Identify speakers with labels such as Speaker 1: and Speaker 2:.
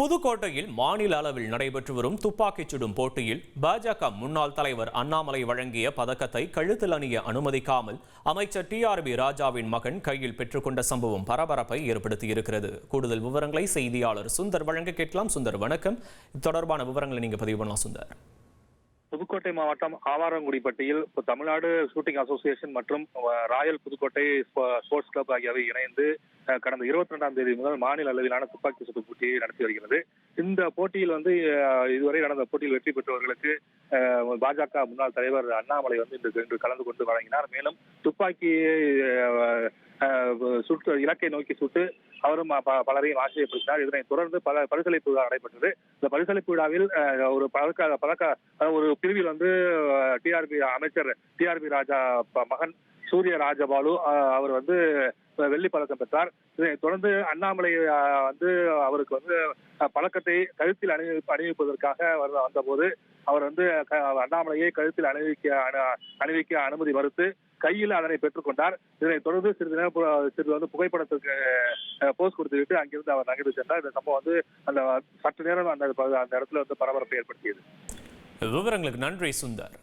Speaker 1: புதுக்கோட்டையில் மாநில அளவில் நடைபெற்று வரும் துப்பாக்கிச் சுடும் போட்டியில் பாஜக முன்னாள் தலைவர் அண்ணாமலை வழங்கிய பதக்கத்தை கழுத்தில் அணிய அனுமதிக்காமல் அமைச்சர் டிஆர்பி ராஜாவின் மகன் கையில் பெற்றுக்கொண்ட சம்பவம் பரபரப்பை ஏற்படுத்தியிருக்கிறது. கூடுதல் விவரங்களை செய்தியாளர் சுந்தர் வழங்க கேட்கலாம். சுந்தர் வணக்கம். இது தொடர்பான விவரங்களை நீங்க பதிவு பண்ணலாம் சுந்தர்.
Speaker 2: புதுக்கோட்டை மாவட்டம் ஆவாரங்குடிப்பட்டியில் தமிழ்நாடு ஷூட்டிங் அசோசியேஷன் மற்றும் ராயல் புதுக்கோட்டை ஸ்போர்ட்ஸ் கிளப் ஆகியவை இணைந்து கடந்த இருபத்தி ரெண்டாம் தேதி முதல் மாநில அளவிலான துப்பாக்கி சுட்டு போட்டியை நடத்தி வருகிறது. இந்த போட்டியில் வந்து இதுவரை நடந்த போட்டியில் வெற்றி பெற்றவர்களுக்கு பாஜக முன்னாள் தலைவர் அண்ணாமலை வந்து இன்று இன்று கலந்து கொண்டு வழங்கினார். மேலும் துப்பாக்கியை சுட்டு இலக்கை நோக்கி சுட்டு அவரும் ப- பலரையும் ஆச்சரியப்படுத்தினார் இதனைத் தொடர்ந்து பல பரிசளிப்பு விழா நடைபெற்றது. இந்த பரிசளிப்பு விழாவில் ஒரு பதக்க பதக்க ஒரு பிரிவில் வந்து டிஆர்பி அமைச்சர் டிஆர்பி ராஜா ப- மகன் சூரிய ராஜபாலு அவர் வந்து வெள்ளி பதக்கம் பெற்றார். இதனைத் தொடர்ந்து அண்ணாமலை வந்து அவருக்கு வந்து பழக்கத்தை கழுத்தில் அணிவி அணிவிப்பதற்காக அவர் வந்தபோது அவர் வந்து அண்ணாமலையை கழுத்தில் அணிவிக்க அணு- அணிவிக்க அனுமதி மறுத்து கையில் அதனை பெற்றுக்கொண்டார் இதனைத் தொடர்ந்து சிறிது நேரம் சிறிது வந்து புகைப்படத்துக்கு போஸ்ட் கொடுத்துவிட்டு அங்கிருந்து அவர் நகர்ந்து சென்றார். இந்த சம்பவம் வந்து அந்த சற்று நேரம் அந்த அந்த இடத்துல வந்து பரபரப்பை ஏற்படுத்தியது.
Speaker 1: விவரங்களுக்கு நன்றி சுந்தர்.